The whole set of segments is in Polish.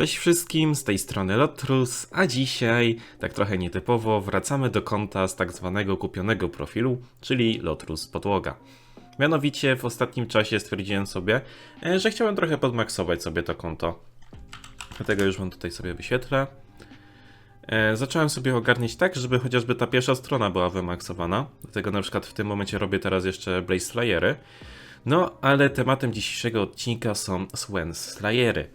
Cześć wszystkim, z tej strony Lotrus, a dzisiaj, tak trochę nietypowo, wracamy do konta z tak zwanego kupionego profilu, czyli Lotrus Podłoga. Mianowicie w ostatnim czasie stwierdziłem sobie, e, że chciałem trochę podmaksować sobie to konto. Dlatego już wam tutaj sobie wyświetlę. E, Zacząłem sobie ogarniać tak, żeby chociażby ta pierwsza strona była wymaksowana. Dlatego na przykład w tym momencie robię teraz jeszcze Blaze Slayery. No, ale tematem dzisiejszego odcinka są Swen Slayery.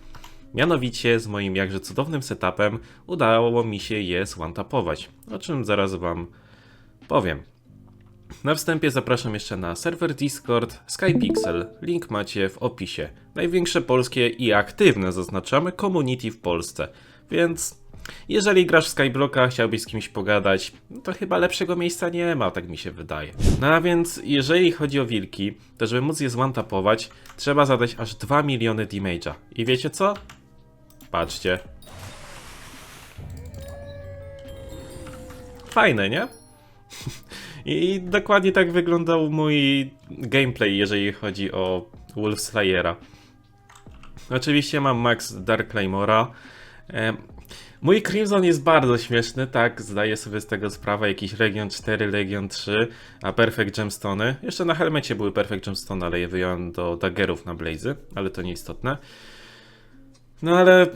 Mianowicie z moim jakże cudownym setupem udało mi się je one-tapować, o czym zaraz wam powiem. Na wstępie zapraszam jeszcze na serwer Discord Skypixel, link macie w opisie. Największe polskie i aktywne zaznaczamy community w Polsce, więc jeżeli grasz w Skyblocka, chciałbyś z kimś pogadać, to chyba lepszego miejsca nie ma, tak mi się wydaje. No a więc, jeżeli chodzi o wilki, to żeby móc je zwantapować, trzeba zadać aż 2 miliony damage'a. I wiecie co? Patrzcie. Fajne, nie? I dokładnie tak wyglądał mój gameplay, jeżeli chodzi o Wolf Slayera. Oczywiście mam Max Dark Claymora. Mój Crimson jest bardzo śmieszny, tak, zdaję sobie z tego sprawę, jakiś Legion 4, Legion 3, a Perfect Gemstone. Jeszcze na helmecie były Perfect Gemstone, ale je wyjąłem do daggerów na Blazy, ale to nieistotne. No ale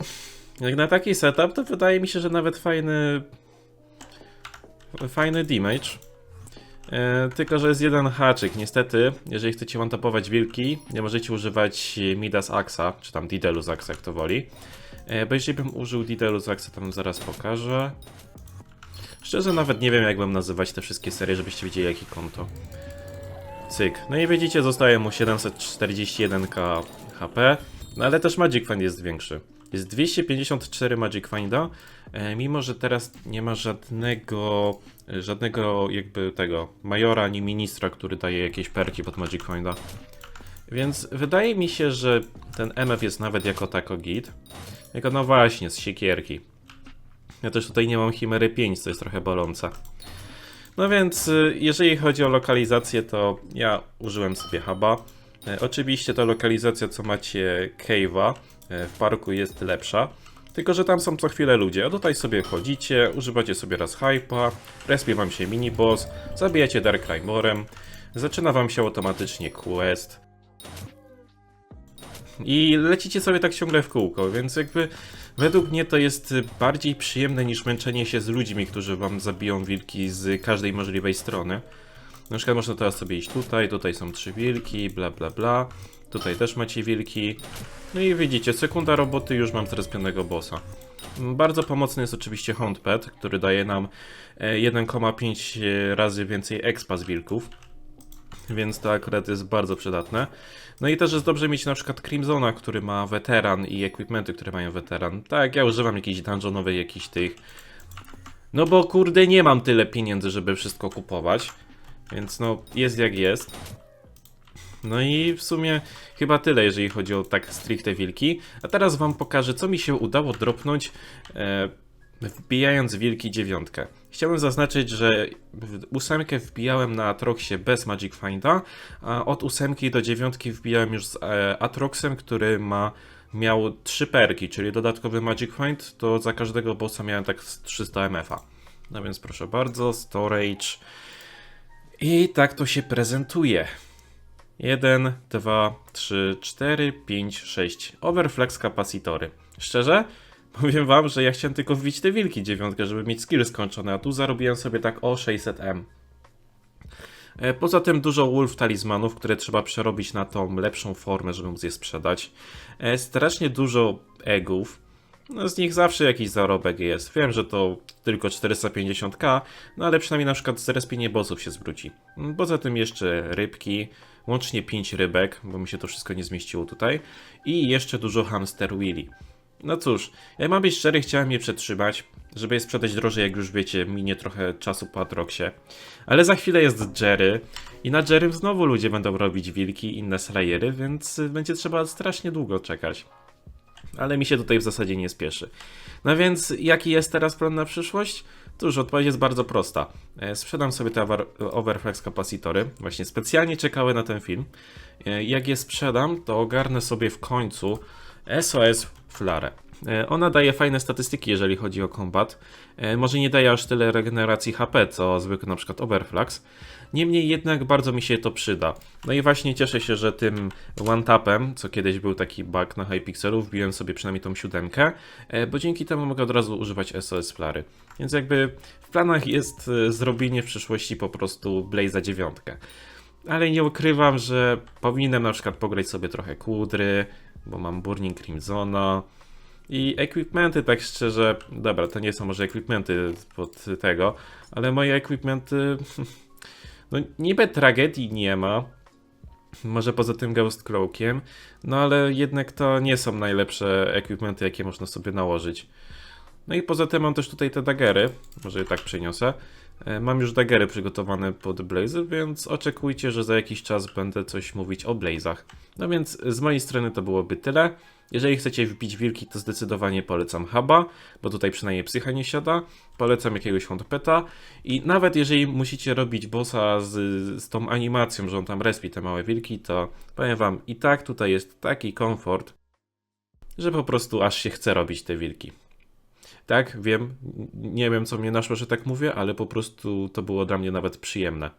jak na taki setup, to wydaje mi się, że nawet fajny fajny damage. E, tylko, że jest jeden haczyk. Niestety, jeżeli chcecie one-tapować wilki, nie możecie używać Midas Axa, czy tam Didelus Axa, jak to woli. E, bo jeżeli bym użył Didelus Axa, to wam zaraz pokażę. Szczerze nawet nie wiem, jak bym nazywać te wszystkie serie, żebyście wiedzieli, jakie konto. Cyk. No i widzicie, zostaje mu 741k HP, no ale też Magic Find jest większy. Jest 254 Magic Finda, e, mimo że teraz nie ma żadnego, e, żadnego jakby tego majora ani ministra, który daje jakieś perki pod Magic Finda. Więc wydaje mi się, że ten MF jest nawet jako tako git. Jako no właśnie, z siekierki. Ja też tutaj nie mam Chimery 5, co jest trochę bolące. No więc, y, jeżeli chodzi o lokalizację, to ja użyłem sobie huba. E, Oczywiście ta lokalizacja, co macie Cave'a e, w parku jest lepsza. Tylko, że tam są co chwilę ludzie, a tutaj sobie chodzicie, używacie sobie raz hypa, respie wam się miniboss, zabijacie Dark Climberem, zaczyna wam się automatycznie quest, i lecicie sobie tak ciągle w kółko, więc jakby według mnie to jest bardziej przyjemne niż męczenie się z ludźmi, którzy wam zabiją wilki z każdej możliwej strony. Na przykład można teraz sobie iść tutaj, tutaj są trzy wilki, bla bla bla. Tutaj też macie wilki. No i widzicie, sekunda roboty już mam zrespianego bossa. Bardzo pomocny jest oczywiście Huntpad, który daje nam e, 1,5 razy więcej expa z wilków więc to akurat jest bardzo przydatne. No i też jest dobrze mieć na przykład Crimsona, który ma weteran i equipmenty, które mają weteran. Tak, ja używam jakichś dungeonowych, jakichś tych. No bo kurde, nie mam tyle pieniędzy, żeby wszystko kupować. Więc no, jest jak jest. No i w sumie chyba tyle, jeżeli chodzi o tak stricte wilki. A teraz wam pokażę, co mi się udało dropnąć e, wbijając wilki dziewiątkę. Chciałbym zaznaczyć, że ósemkę wbijałem na Atroxie bez Magic Finda, a od ósemki do dziewiątki wbijałem już z e, Atroxem, który ma miał trzy perki, czyli dodatkowy Magic Find, to za każdego bossa miałem tak z 300 MF-a. No więc proszę bardzo, storage. I tak to się prezentuje. 1, 2, 3, 4, 5, 6. Overflex kapacitory. Szczerze? Powiem wam, że ja chciałem tylko wbić te wilki dziewiątkę, żeby mieć skill skończone, a tu zarobiłem sobie tak o 600M. E, Poza tym dużo wolf talizmanów, które trzeba przerobić na tą lepszą formę, żeby móc je sprzedać. E, Strasznie dużo egów. No z nich zawsze jakiś zarobek jest. Wiem, że to tylko 450k, no ale przynajmniej na przykład zrespienie bossów się zwróci. Poza tym jeszcze rybki, łącznie 5 rybek, bo mi się to wszystko nie zmieściło tutaj. I jeszcze dużo hamster willy. No cóż, jak mam być szczery, chciałem je przetrzymać, żeby je sprzedać drożej, jak już wiecie, minie trochę czasu po Atroxie. Ale za chwilę jest Jerry i na Jerrym znowu ludzie będą robić wilki inne slayery, więc będzie trzeba strasznie długo czekać. Ale mi się tutaj w zasadzie nie spieszy. No więc, jaki jest teraz plan na przyszłość? Cóż, odpowiedź jest bardzo prosta. E, Sprzedam sobie te over- Overflex kapacitory. Właśnie specjalnie czekały na ten film. E, Jak je sprzedam, to ogarnę sobie w końcu SOS Flarę. E, Ona daje fajne statystyki, jeżeli chodzi o kombat. E, Może nie daje aż tyle regeneracji HP, co zwykły na przykład Overflux. Niemniej jednak bardzo mi się to przyda. No i właśnie cieszę się, że tym one-tapem, co kiedyś był taki bug na Hypixelu, wbiłem sobie przynajmniej tą siódemkę, e, bo dzięki temu mogę od razu używać SOS Flary. Więc jakby w planach jest zrobienie w przyszłości po prostu Blaze'a dziewiątkę. Ale nie ukrywam, że powinienem na przykład pograć sobie trochę Kudry, bo mam Burning Crimsona. I equipmenty, tak szczerze, dobra, to nie są może equipmenty pod tego, ale moje equipmenty, no niby tragedii nie ma, może poza tym Ghost Cloakiem, no ale jednak to nie są najlepsze equipmenty, jakie można sobie nałożyć. No i poza tym mam też tutaj te dagery, może je tak przeniosę. E, Mam już dagery przygotowane pod Blazy, więc oczekujcie, że za jakiś czas będę coś mówić o Blazach. No więc z mojej strony to byłoby tyle. Jeżeli chcecie wbić wilki, to zdecydowanie polecam Huba, bo tutaj przynajmniej psycha nie siada. Polecam jakiegoś Huntpeta i nawet jeżeli musicie robić bossa z, z tą animacją, że on tam respi te małe wilki, to powiem wam, i tak tutaj jest taki komfort, że po prostu aż się chce robić te wilki. Tak, wiem, nie wiem co mnie naszło, że tak mówię, ale po prostu to było dla mnie nawet przyjemne.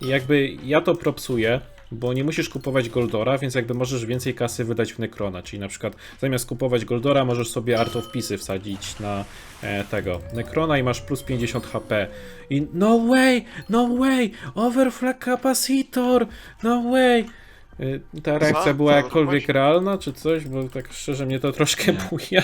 I jakby ja to propsuję, bo nie musisz kupować Goldora, więc jakby możesz więcej kasy wydać w Necrona, czyli na przykład zamiast kupować Goldora możesz sobie Art of Pisy wsadzić na e, tego Necrona i masz plus 50 HP. I no way, no way, overflag capacitor, no way. Y, Ta reakcja była jakkolwiek realna, czy coś? Bo tak szczerze mnie to troszkę buja.